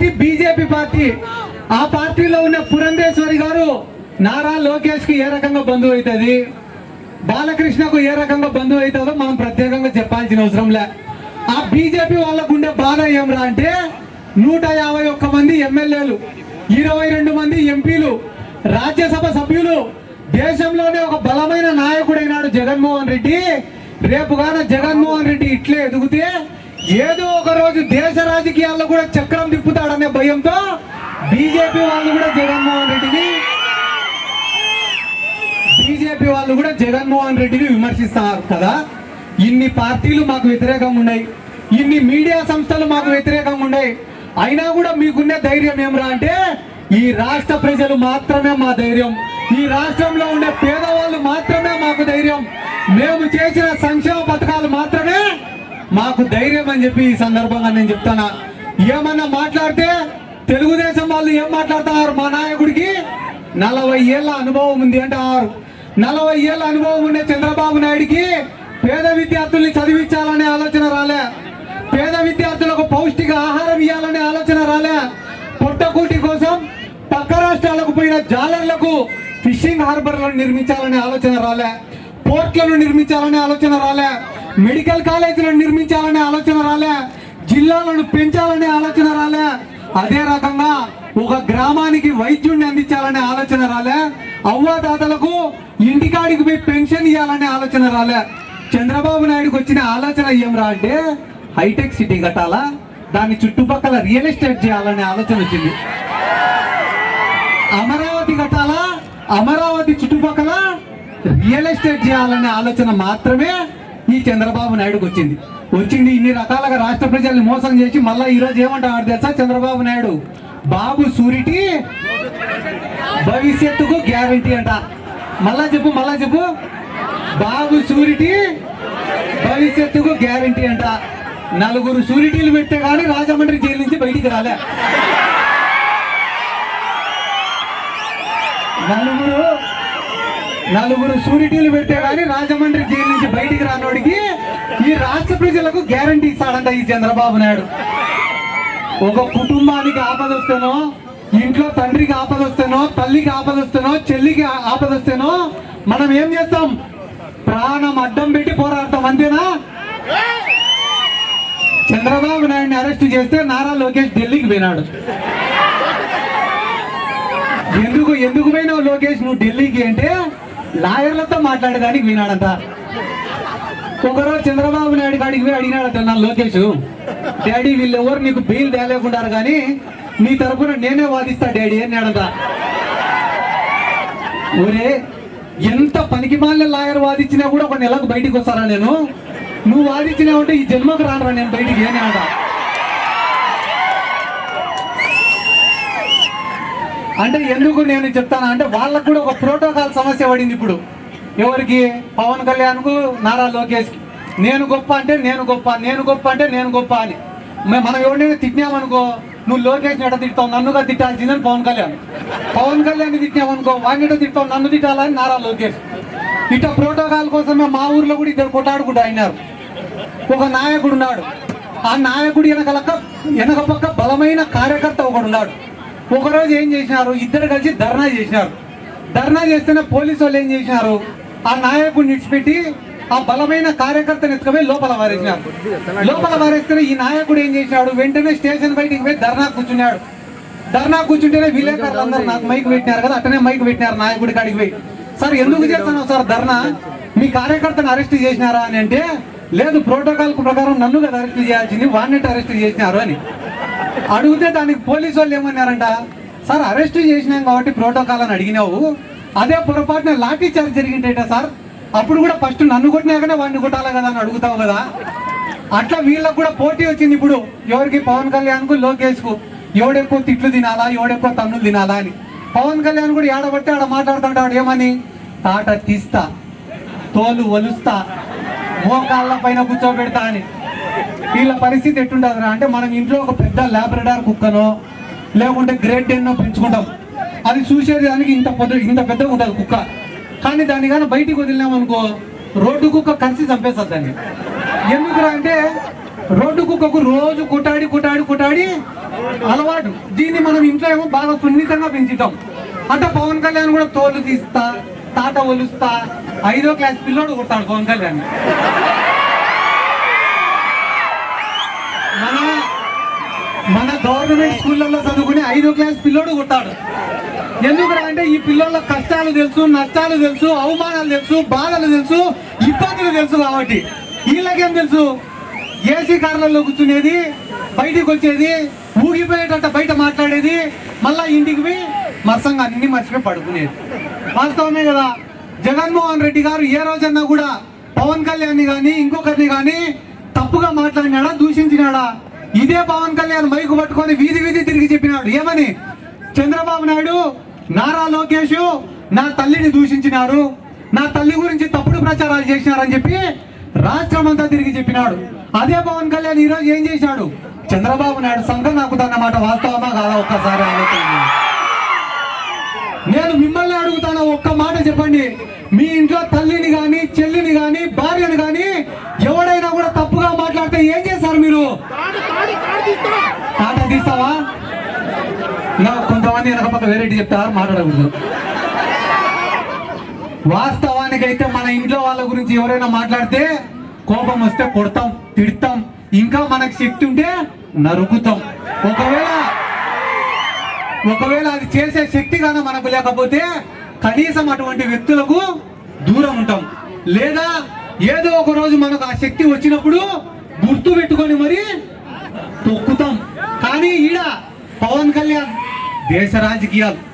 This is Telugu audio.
పార్టీ బీజేపీ పార్టీ ఆ పార్టీలో ఉన్న పురంధేశ్వరి గారు నారా లోకేష్కి ఏ రకంగా బంధువు అవుతుంది? బాలకృష్ణకు ఏ రకంగా బంధువు అవుతుందో మనం ప్రత్యేకంగా చెప్పాల్సిన అవసరం లే. ఆ బీజేపీ వాళ్ళకు ఉండే బాధ ఏమరా అంటే నూట యాభై ఒక్క మంది ఎమ్మెల్యేలు ఇరవై రెండు మంది ఎంపీలు రాజ్యసభ సభ్యులు దేశంలోనే ఒక బలమైన నాయకుడైనాడు జగన్మోహన్ రెడ్డి. రేపు గాన జగన్మోహన్ రెడ్డి ఇట్లే ఎదుగుతే ఏదో ఒక రోజు దేశ రాజకీయాల్లో కూడా చక్రం తిప్పుతాడనే భయంతో బీజేపీ వాళ్ళు కూడా జగన్మోహన్ రెడ్డిని బీజేపీ వాళ్ళు కూడా జగన్మోహన్ రెడ్డిని విమర్శిస్తారు కదా. ఇన్ని పార్టీలు మాకు వ్యతిరేకంగా ఉన్నాయి. ఇన్ని మీడియా సంస్థలు మాకు వ్యతిరేకంగా ఉన్నాయి. అయినా కూడా మీకున్న ధైర్యం ఏమరా అంటే ఈ రాష్ట్ర ప్రజలు మాత్రమే మా ధైర్యం. ఈ రాష్ట్రంలో ఉండే పేదవాళ్ళు మాత్రమే మాకు ధైర్యం. మేము చేసిన సంక్షేమ పథకాలు మాత్రమే మాకు ధైర్యం అని చెప్పి ఈ సందర్భంగా నేను చెప్తానా. ఏమన్నా మాట్లాడితే తెలుగుదేశం వాళ్ళు ఏం మాట్లాడుతున్నారు? మా నాయకుడికి నలభై ఏళ్ళ అనుభవం ఉంది అంటారు. నలభై ఏళ్ళ అనుభవం ఉండే చంద్రబాబు నాయుడికి పేద విద్యార్థుల్ని చదివించాలనే ఆలోచన రాలే. పేద విద్యార్థులకు పౌష్టిక ఆహారం ఇవ్వాలనే ఆలోచన రాలే. పొట్టకూటి కోసం పక్క రాష్ట్రాలకు పోయిన జాలర్లకు ఫిషింగ్ హార్బర్లను నిర్మించాలనే ఆలోచన రాలే. పోర్ట్లను నిర్మించాలనే ఆలోచన రాలే. మెడికల్ కాలేజీలను నిర్మించాలనే ఆలోచన రాలే జిల్లాలను పెంచాలనే ఆలోచన రాలే. అదే రకంగా ఒక గ్రామానికి వైద్యుడిని అందించాలనే ఆలోచన రాలే. అవ్వాదాతలకు ఇంటికాడికి పోయి పెన్షన్ ఇవ్వాలనే ఆలోచన రాలే. చంద్రబాబు నాయుడుకి వచ్చిన ఆలోచన ఏం రా అంటే హైటెక్ సిటీ కట్టాలా? దాని చుట్టుపక్కల రియల్ ఎస్టేట్ చేయాలనే ఆలోచన వచ్చింది. అమరావతి కట్టాలా? అమరావతి చుట్టుపక్కల రియల్ ఎస్టేట్ చేయాలనే ఆలోచన మాత్రమే ఈ చంద్రబాబు నాయుడుకి వచ్చింది. వచ్చింది ఇన్ని రకాలుగా రాష్ట్ర ప్రజల్ని మోసం చేసి మళ్ళీ ఈ రోజు ఏమంటారు తెలుసా? చంద్రబాబు నాయుడు బాబు సూరిటి భవిష్యత్తుకు గ్యారంటీ అంట. మళ్ళా చెప్పు మళ్ళా చెప్పు. బాబు సూరిటి భవిష్యత్తుకు గ్యారంటీ అంట. నలుగురు సూరిటీలు పెట్టే కానీ రాజమండ్రి జైలు నుంచి బయటికి రాలే. నలుగురు నలుగురు సూరిటీలు పెట్టే కానీ రాజమండ్రి జైలు నుంచి బయటికి రానోడికి ఈ రాష్ట్ర ప్రజలకు గ్యారంటీ ఇస్తాడంట ఈ చంద్రబాబు నాయుడు. ఒక కుటుంబానికి ఆపద వస్తేనో ఇంట్లో తండ్రికి ఆపద వస్తేనో తల్లికి ఆపద వస్తేనో చెల్లికి ఆ- ఆపద వస్తేనో మనం ఏం చేస్తాం? ప్రాణం అడ్డం పెట్టి పోరాడతాం అంతేనా? చంద్రబాబు నాయుడిని అరెస్ట్ చేస్తే నారా లోకేష్ ఢిల్లీకి పోయినాడు. ఎందుకు ఎందుకు పోయినావు లోకేష్? నువ్వు ఢిల్లీకి అంటే లాయర్లతో మాట్లాడేదానికి వినాడంట. ఒకరోజు చంద్రబాబు నాయుడు కాడికి పోయి అడిగినాడట నా లోకేష్. డాడీ వీళ్ళెవరు నీకు బెయిల్ తేలేకుంటారు కానీ నీ తరపున నేనే వాదిస్తా డాడీ అన్నాడంట. ఒరే ఎంత పనికి మాలిన లాయర్ వాదించినా కూడా ఒక నెలకు బయటికి వస్తారా నేను? నువ్వు వాదించినావంటే ఈ జన్మకు రానరా నేను బయటికి అని అంటా అంటే ఎందుకు నేను చెప్తాను? అంటే వాళ్ళకు కూడా ఒక ప్రోటోకాల్ సమస్య పడింది ఇప్పుడు. ఎవరికి? పవన్ కళ్యాణ్కు నారా లోకేష్కి. నేను గొప్ప అంటే నేను గొప్ప నేను గొప్ప అంటే నేను గొప్ప అని. మనం ఎవరినైనా తిట్టినామనుకో నువ్వు లోకేష్ ఎట తిట్టావు నన్నుగా తిట్టాల్సిందని పవన్ కళ్యాణ్. పవన్ కళ్యాణ్ తిట్టినామనుకో వాడిని ఎట తిట్టావు నన్ను తిట్టాలని నారా లోకేష్. ఇట ప్రోటోకాల్ కోసమే మా ఊర్లో కూడా ఇద్దరు కొట్లాడుకుంటూ అయినారు. ఒక నాయకుడు ఉన్నాడు. ఆ నాయకుడు వెనకలక్క వెనక పక్క బలమైన కార్యకర్త ఒకడు ఉన్నాడు. ఒకరోజు ఏం చేసినారు? ఇద్దరు కలిసి ధర్నా చేసినారు. ధర్నా చేస్తేనే పోలీసు వాళ్ళు ఏం చేసినారు? ఆ నాయకుడిని ఇచ్చిపెట్టి ఆ బలమైన కార్యకర్తను ఎత్తుకుపోయి లోపల వారేసినారు. లోపల వారేస్తేనే ఈ నాయకుడు ఏం చేసినాడు? వెంటనే స్టేషన్ బయటికి పోయి ధర్నా కూర్చున్నాడు. ధర్నా కూర్చుంటేనే విలేకరులు అందరూ నాకు మైక్ పెట్టినారు కదా అట్టనే మైక్ పెట్టినారు నాయకుడి కాడికి పోయి. సార్ ఎందుకు చేస్తున్నావు సార్ ధర్నా? మీ కార్యకర్తను అరెస్ట్ చేసినారా? అని అంటే లేదు ప్రోటోకాల్ ప్రకారం నన్ను కదా అరెస్ట్ చేయాల్సింది వాడిని అరెస్ట్ చేసినారు అని. అడిగితే దానికి పోలీసు వాళ్ళు ఏమన్నారంట? సార్ అరెస్ట్ చేసినాం కాబట్టి ప్రోటోకాల్ అని అడిగినావు. అదే పొరపాటున లాఠీ చార్జ్ జరిగిందేట సార్? అప్పుడు కూడా ఫస్ట్ నన్ను కొట్టినాకనే వాడిని కొట్టాలి కదా అని అడుగుతావు కదా? అట్లా వీళ్ళకు కూడా పోటీ వచ్చింది ఇప్పుడు. ఎవరికి? పవన్ కళ్యాణ్కు లోకేష్కు. ఎవడెక్కువ తిట్లు తినాలా? ఎవడెక్కువ తన్నులు తినాలా అని. పవన్ కళ్యాణ్ కూడా ఏడబట్టి ఆడ మాట్లాడుతుంటాడు. ఏమని? తాట తీస్తా. తోలు వలుస్తా మోకాళ్ళ పైన కూర్చోబెడతా అని. వీళ్ళ పరిస్థితి ఎట్టుండదురా? అంటే మనం ఇంట్లో ఒక పెద్ద లాబ్రడార్ కుక్కనో లేకుంటే గ్రేట్ డెన్నో పెంచుకుంటాం. అది చూసేది దానికి ఇంత పెద్ద ఇంత పెద్దగా ఉంటుంది కుక్క. కానీ దాన్ని కానీ బయటికి వదిలినామనుకో రోడ్డు కుక్క కలిసి చంపేస్తుంది దాన్ని. ఎందుకురా అంటే రోడ్డు కుక్కకు రోజు కుటాడి కుటాడి కుటాడి అలవాటు. దీన్ని మనం ఇంట్లో ఏమో బాగా సున్నితంగా పెంచుతాం. అంటే పవన్ కళ్యాణ్ కూడా తోలు తీస్తా తాట ఒలుస్తా ఐదో క్లాస్ పిల్లోడు కొడతాడు పవన్ కళ్యాణ్. గవర్నమెంట్ స్కూళ్ళల్లో చదువుకుని ఐదో క్లాస్ పిల్లోడు కొట్టాడు ఎందుకురా అంటే ఈ పిల్లల కష్టాలు తెలుసు నష్టాలు తెలుసు అవమానాలు తెలుసు బాధలు తెలుసు ఇబ్బందులు తెలుసు కాబట్టి. వీళ్ళకేం తెలుసు? ఏసీ కార్లలో కూర్చునేది బయటికి వచ్చేది ఊగిపోయేటట్టు బయట మాట్లాడేది మళ్ళా ఇంటికి పోయి మరసంగా అన్ని మర్చిపోయి పడుకునేది. వాస్తవమే కదా. జగన్మోహన్ రెడ్డి గారు ఏ రోజన్నా కూడా పవన్ కళ్యాణ్ని కానీ ఇంకొకరిని కానీ తప్పుగా మాట్లాడినాడా దూషించినాడా? ఇదే పవన్ కళ్యాణ్ మైకు పట్టుకొని వీధి వీధి తిరిగి చెప్పినాడు. ఏమని? చంద్రబాబు నాయుడు నారా లోకేష్ నా తల్లిని దూషించినారు. నా తల్లి గురించి తప్పుడు ప్రచారాలు చేసినారని చెప్పి రాష్ట్రం అంతా తిరిగి చెప్పినాడు. అదే పవన్ కళ్యాణ్ ఈ రోజు ఏం చేశాడు? చంద్రబాబు నాయుడు సంఘం నాకుతాన్నమాట వాస్తవమా కాదా? ఒక్కసారి ఆలోచన నేను మిమ్మల్ని అడుగుతాను ఒక్క మాట చెప్పండి. మీ ఇంట్లో తల్లిని కానీ చెల్లిని కానీ భార్యని కానీ ఎవడైనా కూడా తప్పుగా మాట్లాడితే ఏం చేస్తారు మీరు తాట తీస్తావా మంది వెనక పక్క వేరేటి చెప్తారు మాట్లాడకూడదు. వాస్తవానికైతే మన ఇంట్లో వాళ్ళ గురించి ఎవరైనా మాట్లాడితే కోపం వస్తే కొడతాం తిడతాం. ఇంకా మనకు శక్తి ఉంటే నరుకుతాం. ఒకవేళ ఒకవేళ అది చేసే శక్తి కానీ మనకు లేకపోతే కనీసం అటువంటి వ్యక్తులకు దూరం ఉంటాం. లేదా ఏదో ఒక రోజు మనకు ఆ శక్తి వచ్చినప్పుడు గుర్తు పెట్టుకొని మరి తొక్కుతాం. కానీ ఈడ పవన్ కళ్యాణ్ దేశ రాజకీయాలు.